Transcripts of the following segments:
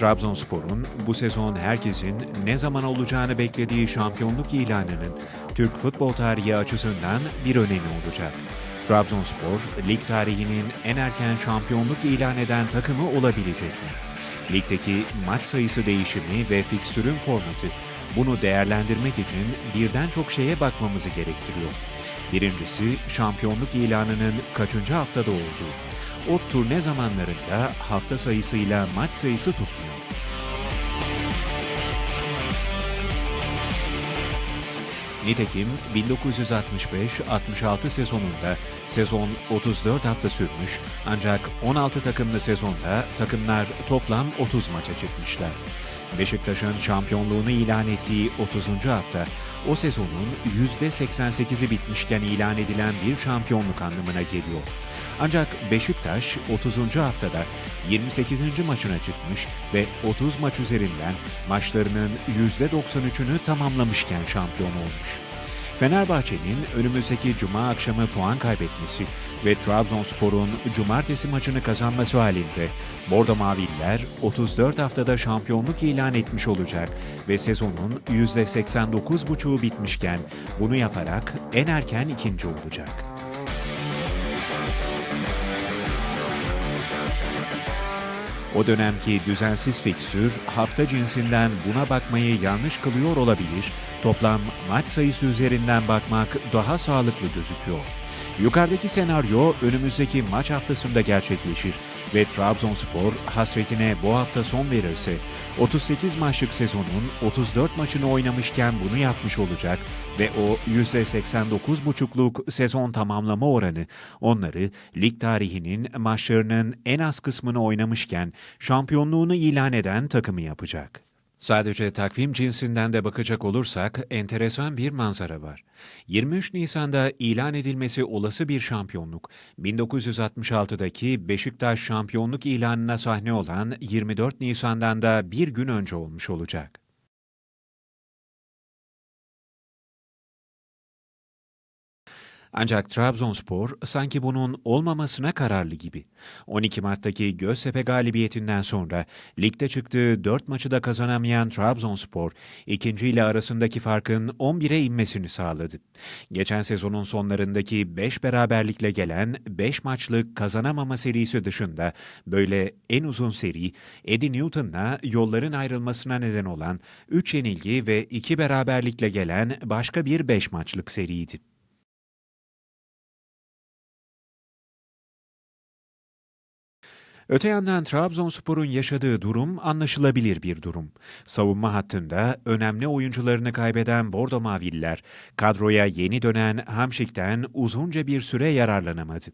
Trabzonspor'un bu sezon herkesin ne zaman olacağını beklediği şampiyonluk ilanının Türk futbol tarihi açısından bir önemi olacak. Trabzonspor, lig tarihinin en erken şampiyonluk ilan eden takımı olabilecek mi? Ligdeki maç sayısı değişimi ve fikstürün formatı bunu değerlendirmek için birden çok şeye bakmamızı gerektiriyor. Birincisi şampiyonluk ilanının kaçıncı haftada olduğu. O turne zamanlarında hafta sayısıyla maç sayısı tutmuyor. Nitekim 1965-66 sezonunda sezon 34 hafta sürmüş ancak 16 takımlı sezonda takımlar toplam 30 maça çıkmışlar. Beşiktaş'ın şampiyonluğunu ilan ettiği 30. hafta o sezonun %88'i bitmişken ilan edilen bir şampiyonluk anlamına geliyor. Ancak Beşiktaş 30. haftada 28. maçına çıkmış ve 30 maç üzerinden maçlarının %93'ünü tamamlamışken şampiyon olmuş. Fenerbahçe'nin önümüzdeki cuma akşamı puan kaybetmesi ve Trabzonspor'un cumartesi maçını kazanması halinde Bordo Maviller 34 haftada şampiyonluk ilan etmiş olacak ve sezonun %89,5'u bitmişken bunu yaparak en erken ikinci olacak. O dönemki düzensiz fikstür hafta cinsinden buna bakmayı yanlış kılıyor olabilir, toplam maç sayısı üzerinden bakmak daha sağlıklı gözüküyor. Yukarıdaki senaryo önümüzdeki maç haftasında gerçekleşir ve Trabzonspor hasretine bu hafta son verirse 38 maçlık sezonun 34 maçını oynamışken bunu yapmış olacak ve o %89,5'luk sezon tamamlama oranı onları lig tarihinin maçlarının en az kısmını oynamışken şampiyonluğunu ilan eden takımı yapacak. Sadece takvim cinsinden de bakacak olursak enteresan bir manzara var. 23 Nisan'da ilan edilmesi olası bir şampiyonluk, 1966'daki Beşiktaş şampiyonluk ilanına sahne olan 24 Nisan'dan da bir gün önce olmuş olacak. Ancak Trabzonspor sanki bunun olmamasına kararlı gibi. 12 Mart'taki Göztepe galibiyetinden sonra ligde çıktığı 4 maçı da kazanamayan Trabzonspor, ikinci ile arasındaki farkın 11'e inmesini sağladı. Geçen sezonun sonlarındaki 5 beraberlikle gelen 5 maçlık kazanamama serisi dışında böyle en uzun seri Eddie Newton'la yolların ayrılmasına neden olan 3 yenilgi ve 2 beraberlikle gelen başka bir 5 maçlık seriydi. Öte yandan Trabzonspor'un yaşadığı durum anlaşılabilir bir durum. Savunma hattında önemli oyuncularını kaybeden Bordo Maviller, kadroya yeni dönen Hamşik'ten uzunca bir süre yararlanamadı.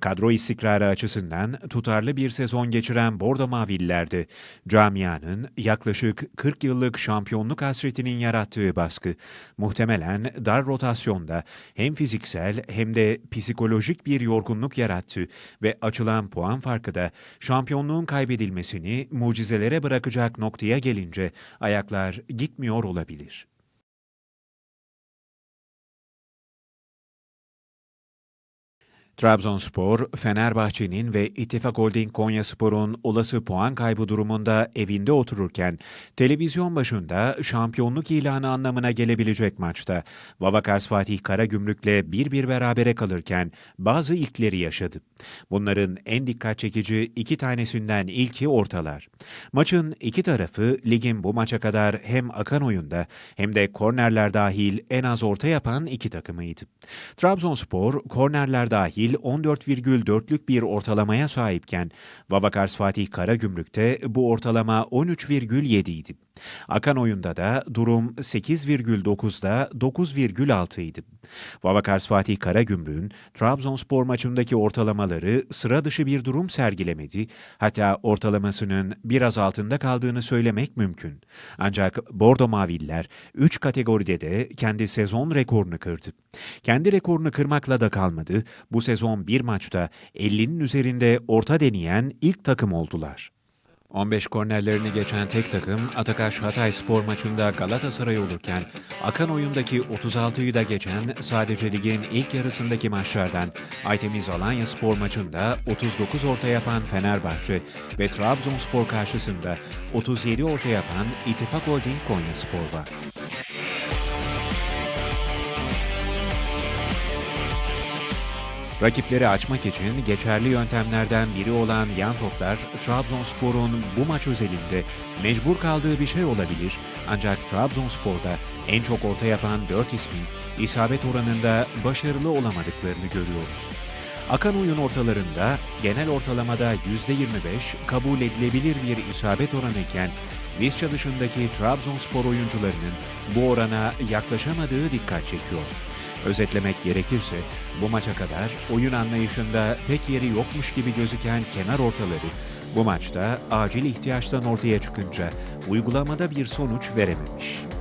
Kadro istikrarı açısından tutarlı bir sezon geçiren Bordo Mavillerde, camianın yaklaşık 40 yıllık şampiyonluk hasretinin yarattığı baskı, muhtemelen dar rotasyonda hem fiziksel hem de psikolojik bir yorgunluk yarattı ve açılan puan farkı da şampiyonluğun kaybedilmesini mucizelere bırakacak noktaya gelince ayaklar gitmiyor olabilir. Trabzonspor, Fenerbahçe'nin ve İttifak Holding Konyaspor'un olası puan kaybı durumunda evinde otururken, televizyon başında şampiyonluk ilanı anlamına gelebilecek maçta Vavakars Fatih Karagümrük'le bir bir berabere kalırken bazı ilkleri yaşadı. Bunların en dikkat çekici iki tanesinden ilki ortalar. Maçın iki tarafı ligin bu maça kadar hem akan oyunda hem de kornerler dahil en az orta yapan iki takımıydı. Trabzonspor kornerler dahil 14,4'lük bir ortalamaya sahipken Vavakars Fatih Karagümrük'te bu ortalama 13,7 idi. Akan oyunda da durum 8,9'da 9,6 idi. Vavakars Fatih Karagümrük'ün Trabzonspor maçındaki ortalamaları sıra dışı bir durum sergilemedi. Hatta ortalamasının biraz altında kaldığını söylemek mümkün. Ancak Bordo Maviller 3 kategoride de kendi sezon rekorunu kırdı. Kendi rekorunu kırmakla da kalmadı. Bu sezon bir maçta 50'nin üzerinde orta deneyen ilk takım oldular. 15 kornerlerini geçen tek takım Atakaş Hatay spor maçında Galatasaray olurken akan oyundaki 36'yı da geçen sadece ligin ilk yarısındaki maçlardan Aytemiz Alanya spor maçında 39 orta yapan Fenerbahçe ve Trabzonspor karşısında 37 orta yapan İttifak Holding Konya Spor var. Rakipleri açmak için geçerli yöntemlerden biri olan yan toplar Trabzonspor'un bu maç özelinde mecbur kaldığı bir şey olabilir. Ancak Trabzonspor'da en çok orta yapan 4 ismin isabet oranında başarılı olamadıklarını görüyoruz. Akan oyun ortalarında genel ortalamada %25 kabul edilebilir bir isabet oranı iken Visca dışındaki Trabzonspor oyuncularının bu orana yaklaşamadığı dikkat çekiyor. Özetlemek gerekirse bu maça kadar oyun anlayışında pek yeri yokmuş gibi gözüken kenar ortaları bu maçta acil ihtiyaçtan ortaya çıkınca uygulamada bir sonuç verememiş.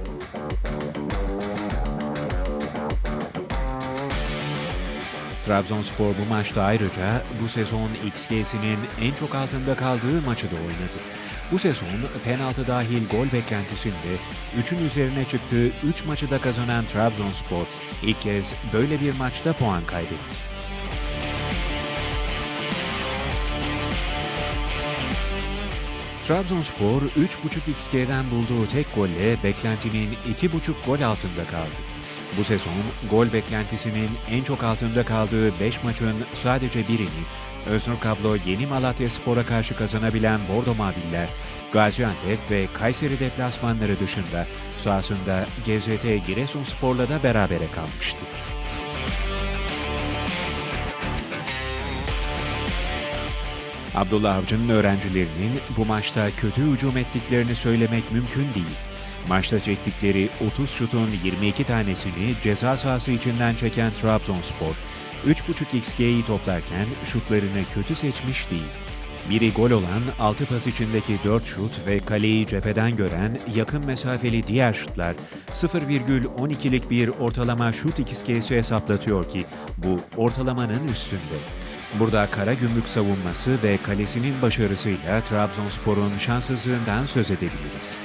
Trabzonspor bu maçta ayrıca bu sezon XG'sinin en çok altında kaldığı maçı da oynadı. Bu sezon penaltı dahil gol beklentisinde 3'ün üzerine çıktığı 3 maçı da kazanan Trabzonspor ilk kez böyle bir maçta puan kaybetti. Trabzonspor 3.5 XG'den bulduğu tek golle beklentinin 2.5 gol altında kaldı. Bu sezon gol beklentisinin en çok altında kaldığı 5 maçın sadece birini Öznur Kablo Yeni Malatya Spor'a karşı kazanabilen Bordo Maviller, Gaziantep ve Kayseri deplasmanları dışında sahasında GZT Giresunspor'la da berabere kalmıştı. Abdullah Avcı'nın öğrencilerinin bu maçta kötü hücum ettiklerini söylemek mümkün değil. Maçta çektikleri 30 şutun 22 tanesini ceza sahası içinden çeken Trabzonspor, 3.5 XG'yi toplarken şutlarını kötü seçmiş değil. Biri gol olan 6 pas içindeki 4 şut ve kaleyi cepheden gören yakın mesafeli diğer şutlar 0,12'lik bir ortalama şut XG'si hesaplatıyor ki bu ortalamanın üstünde. Burada kara gümrük savunması ve kalesinin başarısıyla Trabzonspor'un şanssızlığından söz edebiliriz.